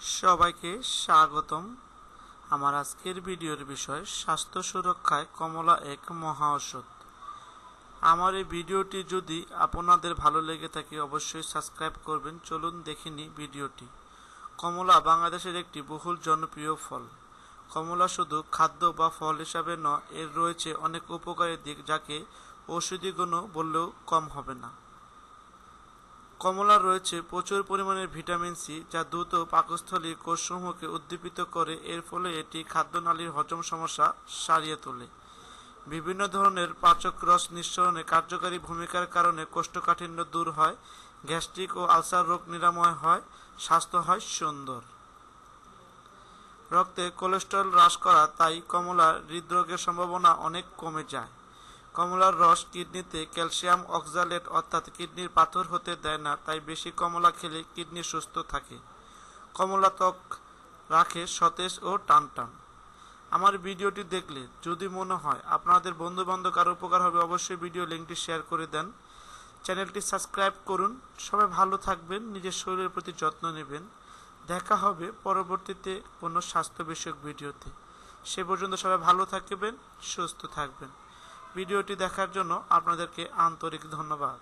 সবাইকে স্বাগতম। আমার আজকের ভিডিওর বিষয় স্বাস্থ্য সুরক্ষায় কমলা এক মহা ঔষধ। আমার এই ভিডিওটি যদি আপনাদের ভালো লেগে থাকে, অবশ্যই সাবস্ক্রাইব করবেন। চলুন দেখিনি ভিডিওটি। কমলা বাংলাদেশের একটি বহুল জনপ্রিয় ফল। কমলা শুধু খাদ্য বা ফল হিসাবে নয়, এর রয়েছে অনেক উপকারী দিক যাকে ঔষধি গুণও বললেও কম হবে না। কমলার রয়েছে প্রচুর পরিমাণে ভিটামিন সি, যা দ্রুত পাকস্থলী কোষসমূহকে উদ্দীপিত করে, এর ফলে এটি খাদ্যনালীর হজম সমস্যা সারিয়ে তোলে। বিভিন্ন ধরনের পাচক রস নিঃসরণে কার্যকারী ভূমিকার কারণে কোষ্ঠকাঠিন্য দূর হয়, গ্যাস্ট্রিক ও আলসার রোগ নিরাময় হয়, স্বাস্থ্য হয় সুন্দর। রক্তে কোলেস্টেরল হ্রাস করা, তাই কমলা হৃদরোগের সম্ভাবনা অনেক কমে যায়। কমলার রস কিডনিতে ক্যালসিয়াম অক্সালেট অর্থাৎ কিডনির পাথর হতে দেয় না, তাই বেশি কমলা খেলে কিডনি সুস্থ থাকে। কমলা ত্বক রাখে সতেজ ও টান টান আমার ভিডিওটি দেখলে যদি মনে হয় আপনাদের বন্ধু বান্ধব কারও উপকার হবে, অবশ্যই ভিডিও লিঙ্কটি শেয়ার করে দেন। চ্যানেলটি সাবস্ক্রাইব করুন। সবাই ভালো থাকবেন, নিজের শরীরের প্রতি যত্ন নেবেন। দেখা হবে পরবর্তীতে কোনো স্বাস্থ্য বিষয়ক ভিডিওতে। সে পর্যন্ত সবাই ভালো থাকবেন, সুস্থ থাকবেন। ভিডিওটি দেখার জন্য আপনাদেরকে আন্তরিক ধন্যবাদ।